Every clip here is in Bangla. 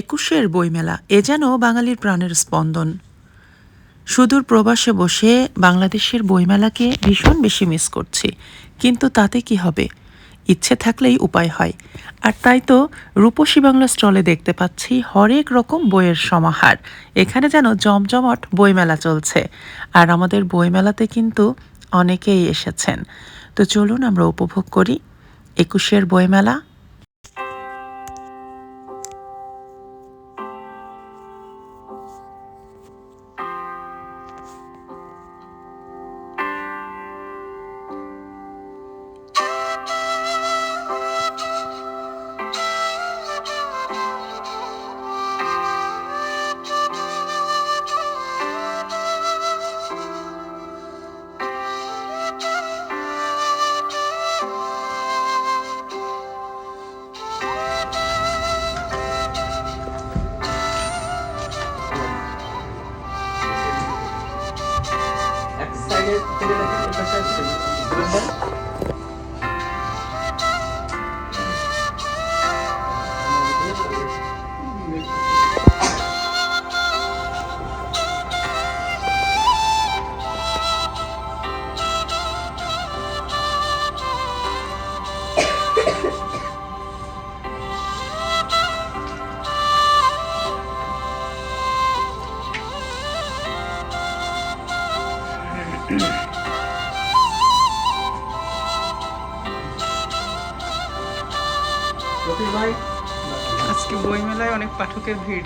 একুশের বইমেলা, এ যেন বাঙালির প্রাণের স্পন্দন। সুদূর প্রবাসে বসে বাংলাদেশের বইমেলাকে ভীষণ বেশি মিস করছি, কিন্তু তাতে কি হবে? ইচ্ছে থাকলেই উপায় হয়। আর তাই তো রূপসী বাংলা স্টলে দেখতে পাচ্ছি হরেক রকম বইয়ের সমাহার। এখানে যেন জমজমট বইমেলা চলছে। আর আমাদের বইমেলাতে কিন্তু অনেকেই এসেছেন। তো চলুন আমরা উপভোগ করি একুশের বইমেলা। 때려다 때려다 때려다 Mm-hmm. রফিক ভাই আজকে বইমেলায় অনেক পাঠকের ভিড়।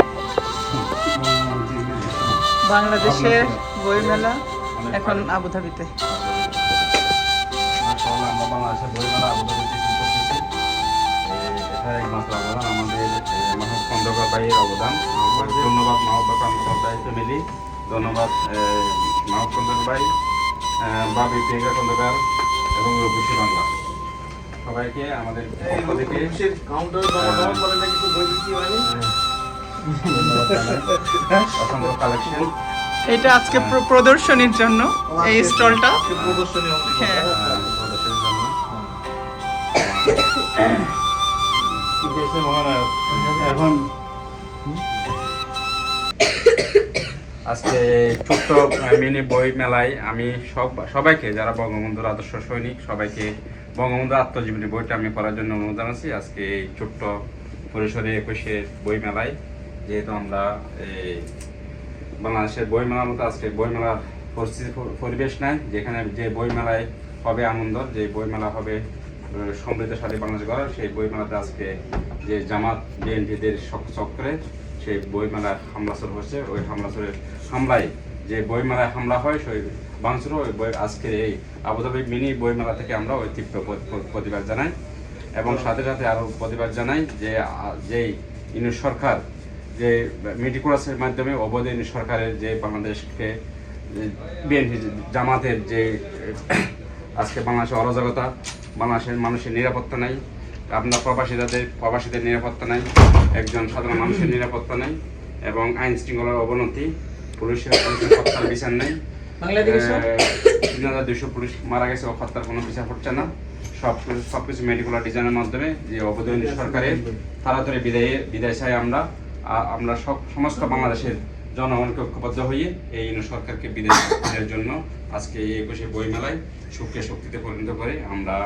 বাংলাদেশের বইমেলা এখন আবুধাবিতে। বাংলাদেশের বইমেলা আবুধাবিতে আমাদের এ, মাহবুব খন্দকার ভাইয়ের অবদান ধন্যবাদ মাহবুব খন্দকার ভাই ফ্যামিলি ধন্যবাদ এ, খন্দকার ভাই বাবি প্রিয়াঙ্কা খন্দকার এবং রঘুষি বাংলা। সবাইকে আমাদের পক্ষ থেকে। কাউন্টার জানাই। অসংখ্য কালেকশন এটা আজকে প্রদর্শনীর জন্য এই স্টলটা। প্রদর্শনী হ্যাঁ। মহানায়ক এখন আজকে ছোট্ট মিনি বই মেলায় আমি সব সবাইকে যারা বঙ্গবন্ধুর আদর্শ সৈনিক সবাইকে বঙ্গবন্ধুর আত্মজীবনী বইটা আমি পড়ার জন্য অনুরোধ জানাচ্ছি আজকে এই ছোট্ট পরিসরে একুশে বই মেলায় যেহেতু আমরা এই বাংলাদেশের বইমেলার মতো আজকে বইমেলার পরিস্থিতি পরিবেশ নাই যেখানে যে বইমেলায় হবে আনন্দ যে বইমেলা হবে আহ, সমৃদ্ধশালী বাংলাদেশ গড়ার সেই বইমেলাতে আজকে যে জামাত বিএনপিদের চক্রে সেই বইমেলায় হামলা হচ্ছে ওই হামলা শুরু হামলায় যে বইমেলায় হামলা হয় সেই ভাঙচুর ওই বই আজকের এই আবুধাবি মিনি বইমেলা থেকে আমরা ওই তীব্র প্র- প্র- প্রতিবাদ জানাই এবং সাথে সাথে আরও প্রতিবাদ জানাই যে যেই ইনু সরকার যে মেডিকোরাসের মাধ্যমে অবৈধ ইনু সরকারের যে বাংলাদেশকে বিএনপি জামাতের যে, আজকে বাংলাদেশের অরাজকতা, বাংলাদেশের মানুষের নিরাপত্তা নাই, আপনার প্রবাসীদের প্রবাসীদের নিরাপত্তা নাই, একজন সাধারণ মানুষের নিরাপত্তা নাই এবং আইন শৃঙ্খলার অবনতি, পুলিশের বিচার নেই। বাংলাদেশে তিন হাজার দুইশো পুলিশ মারা গেছে হত্যার কোনো বিচার হচ্ছে না। সব সব কিছু মেডিকুলার ডিজাইনের মাধ্যমে যে অবৈধ সরকারের তাড়াতাড়ি বিদায়ে বিদায় চাই আমরা। আমরা সব সমস্ত বাংলাদেশের জনগণকে ঐক্যবদ্ধ হয়ে এই সরকারকে বিদায় দেওয়ার জন্য আজকে এই একুশে বই মেলায় সুখকে শক্তিতে পরিণত করে আমরা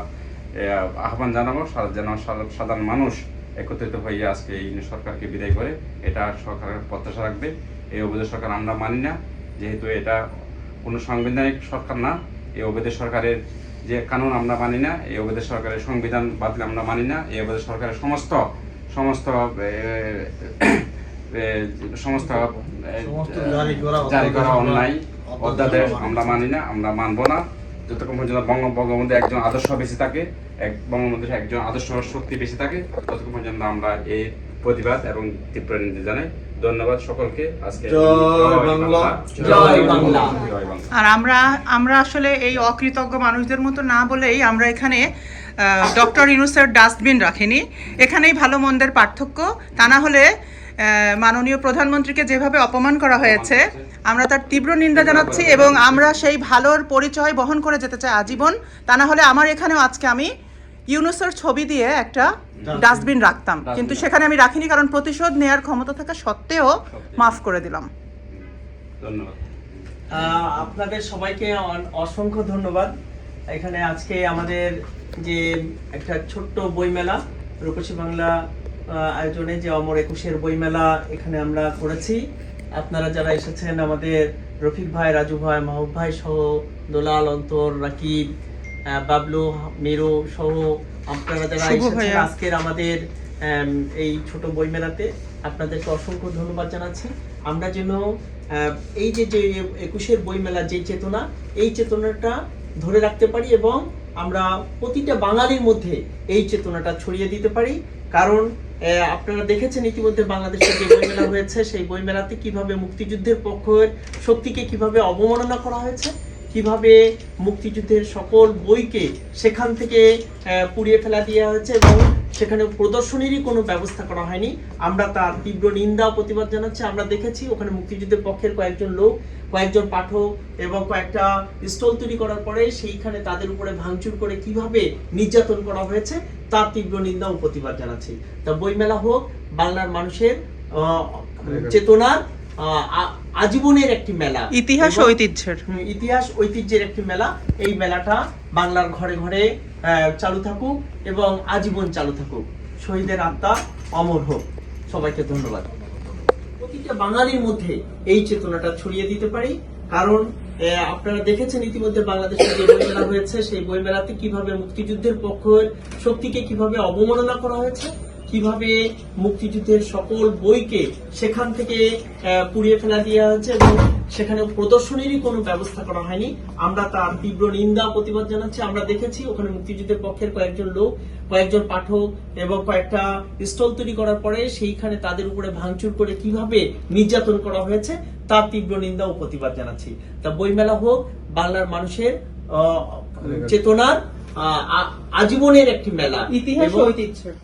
আহ্বান জানাব। যেন সাধারণ মানুষ একত্রিত হয়ে আজকে এই সরকারকে বিদায় করে। এটা সরকারের প্রত্যাশা রাখবে। এই অবৈধ সরকার আমরা মানি না। যেহেতু এটা কোনো সাংবিধানিক সরকার না। এই অবৈধ সরকারের যে কানুন আমরা মানি না এই অবৈধ সরকারের সংবিধান বাতিল আমরা মানি না এই অবৈধ সরকারের সমস্ত সমস্ত সমস্ত জারি করা অন্যায় অধ্যাদেশ অধ্যাদেশ আমরা মানি না আমরা মানবো না। যতক্ষণ পর্যন্ত বঙ্গ বঙ্গবন্ধু একজন আদর্শ বেশি থাকে এক বঙ্গবন্ধুর একজন আদর্শ শক্তি বেশি থাকে ততক্ষণ পর্যন্ত আমরা এই প্রতিবাদ এবং তীব্র নিন্দা জানাই। ধন্যবাদ সকলকে। আজকে জয় বাংলা, জয় জয় বাংলা। আর আমরা আমরা আসলে এই অকৃতজ্ঞ মানুষদের মতো না বলেই আমরা এখানে ডক্টর ইনুসের ডাস্টবিন রাখিনি। এখানেই ভালো মন্দের পার্থক্য। তা না হলে মাননীয় প্রধানমন্ত্রীকে যেভাবে অপমান করা হয়েছে আমরা তার তীব্র নিন্দা জানাচ্ছি এবং আমরা সেই ভালোর পরিচয় বহন করে যেতে চাই আজীবন। তা না হলে আমার এখানেও আজকে আমি ইউনুসের ছবি দিয়ে একটা ডাস্টবিন রাখতাম। কিন্তু সেখানে আমি রাখিনি কারণ প্রতিশোধ নেয়ার ক্ষমতা থাকা সত্ত্বেও মাফ করে দিলাম। ধন্যবাদ। আহ, আপনাদের সবাইকে অসংখ্য ধন্যবাদ। এখানে আজকে আমাদের যে একটা ছোট্ট বইমেলা রূপসী বাংলা আয়োজনে যে অমর একুশের বইমেলা এখানে আমরা করেছি। আপনারা যারা এসেছেন আমাদের রফিক ভাই রাজু ভাই মাহবুব ভাই সহ দোলাল অন্তর রাকিব আহ, বাবলু মিরু সহ আপনারা যারা এসেছেন আজকের আমাদের এই ছোট বইমেলাতে আপনাদেরকে অসংখ্য ধন্যবাদ জানাচ্ছি। আমরা যেন এই যে যে একুশের বইমেলা যে চেতনা এই চেতনাটা ধরে রাখতে পারি এবং আমরা প্রতিটা বাঙালির মধ্যে এই চেতনাটা ছড়িয়ে দিতে পারি। কারণ আপনারা দেখেছেন ইতিমধ্যে বাংলাদেশে যে বইমেলা হয়েছে সেই বইমেলাতে কীভাবে মুক্তিযুদ্ধের পক্ষের শক্তিকে কীভাবে অবমাননা করা হয়েছে কীভাবে মুক্তিযুদ্ধের সকল বইকে সেখান থেকে পুড়িয়ে ফেলা দেওয়া হয়েছে এবং সেখানে প্রদর্শনীরই কোনো ব্যবস্থা করা হয়নি। আমরা তার তীব্র নিন্দা ও প্রতিবাদ জানাচ্ছি। আমরা দেখেছি ওখানে মুক্তিযুদ্ধের পক্ষের কয়েকজন লোক কয়েকজন পাঠক এবং কয়েকটা স্টল তৈরি করার পরে সেইখানে তাদের উপরে ভাঙচুর করে কীভাবে নির্যাতন করা হয়েছে তার তীব্র নিন্দা ও প্রতিবাদ জানাচ্ছি। তা বইমেলা হোক বাংলার মানুষের আহ, চেতনার আজীবনের একটি মেলা। ইতিহাস ঐতিহ্যের। ইতিহাস ঐতিহ্যের একটি মেলা। এই মেলাটা বাংলার ঘরে ঘরে চালু থাকুক এবং আজীবন চালু থাকুক। শহীদের আত্মা অমর হোক। সবাইকে ধন্যবাদ। প্রতিটা বাঙালির মধ্যে এই চেতনাটা ছড়িয়ে দিতে পারি। কারণ আপনারা দেখেছেন ইতিমধ্যে বাংলাদেশে যে বইমেলা হয়েছে সেই বইমেলাতে কীভাবে মুক্তিযুদ্ধের পক্ষের শক্তিকে কীভাবে অবমাননা করা হয়েছে কীভাবে মুক্তিযুদ্ধের সকল বইকে সেখান থেকে পুড়িয়ে ফেলা দেওয়া হয়েছে এবং সেখানে প্রদর্শনীরই কোনো ব্যবস্থা করা হয়নি। আমরা তার তীব্র নিন্দা প্রতিবাদ জানাচ্ছি। আমরা দেখেছি ওখানে মুক্তিযুদ্ধের পক্ষের কয়েকজন লোক কয়েকজন পাঠক এবং কয়েকটা স্টল তৈরি করার পরে সেইখানে তাদের উপরে ভাঙচুর করে কীভাবে নির্যাতন করা হয়েছে তার তীব্র নিন্দা ও প্রতিবাদ জানাচ্ছি। তা বইমেলা হোক বাংলার মানুষের আহ, চেতনার আহ, আজীবনের একটি মেলা। ইতিহাস ঐতিহ্যের